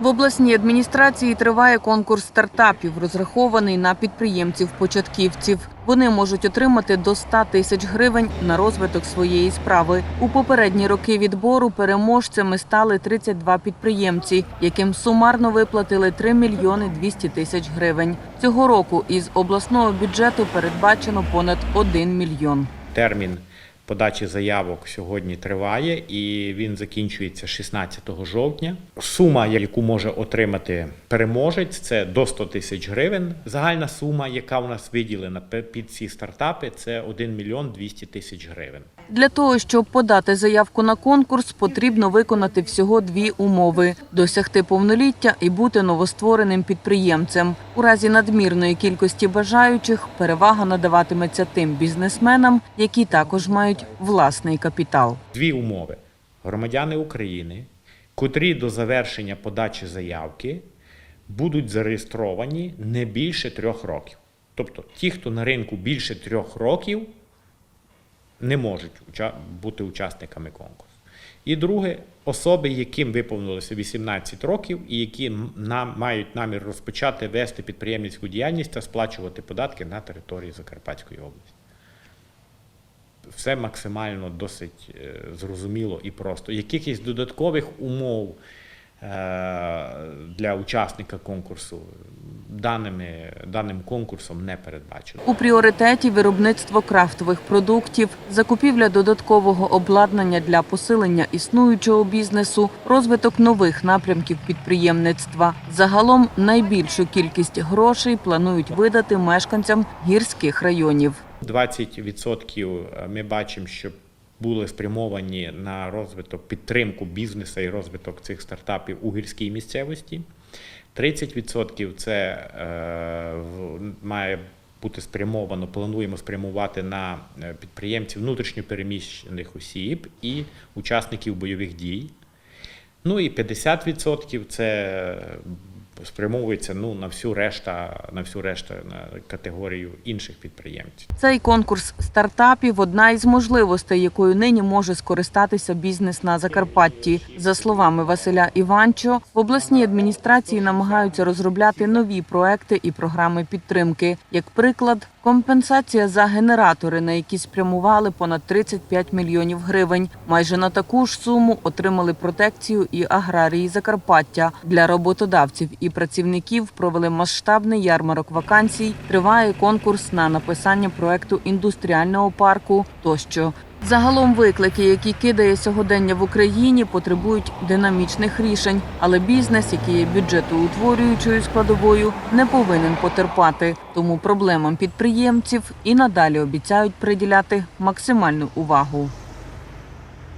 В обласній адміністрації триває конкурс стартапів, розрахований на підприємців-початківців. Вони можуть отримати до 100 тисяч гривень на розвиток своєї справи. У попередні роки відбору переможцями стали 32 підприємці, яким сумарно виплатили 3 мільйони 200 тисяч гривень. Цього року із обласного бюджету передбачено понад 1 мільйон. Термін подачі заявок сьогодні триває і він закінчується 16 жовтня. Сума, яку може отримати переможець, це до 100 тисяч гривень. Загальна сума, яка у нас виділена під ці стартапи, це 1 мільйон 200 тисяч гривень. Для того, щоб подати заявку на конкурс, потрібно виконати всього дві умови: досягти повноліття і бути новоствореним підприємцем. У разі надмірної кількості бажаючих перевага надаватиметься тим бізнесменам, які також мають власний капітал. Дві умови: громадяни України, котрі до завершення подачі заявки будуть зареєстровані не більше трьох років. Тобто ті, хто на ринку більше трьох років, не можуть бути учасниками конкурсу. І друге, особи, яким виповнилося 18 років і які нам мають намір розпочати вести підприємницьку діяльність та сплачувати податки на території Закарпатської області. Все максимально досить е, зрозуміло і просто. Якихось додаткових умов е, для учасника конкурсу даними, даним конкурсом не передбачено. У пріоритеті виробництво крафтових продуктів, закупівля додаткового обладнання для посилення існуючого бізнесу, розвиток нових напрямків підприємництва. Загалом найбільшу кількість грошей планують видати мешканцям гірських районів. 20% ми бачимо, що були спрямовані на розвиток підтримку бізнесу і розвиток цих стартапів у гірській місцевості. 30% це е, має бути спрямовано, плануємо спрямувати на е, підприємців внутрішньопереміщених осіб і учасників бойових дій. Ну і 50% це спрямовується ну, на всю решта, на всю решту на категорію інших підприємців. Цей конкурс стартапів одна із можливостей, якою нині може скористатися бізнес на Закарпатті. За словами Василя Іванчо, в обласній адміністрації намагаються розробляти нові проекти і програми підтримки. Як приклад, компенсація за генератори, на які спрямували понад 35 мільйонів гривень. Майже на таку ж суму отримали протекцію і аграрії Закарпаття. Для роботодавців і працівників провели масштабний ярмарок вакансій. Триває конкурс на написання проекту індустріального парку тощо. Загалом виклики, які кидає сьогодення в Україні, потребують динамічних рішень, але бізнес, який є бюджетоутворюючою складовою, не повинен потерпати. Тому проблемам підприємців і надалі обіцяють приділяти максимальну увагу.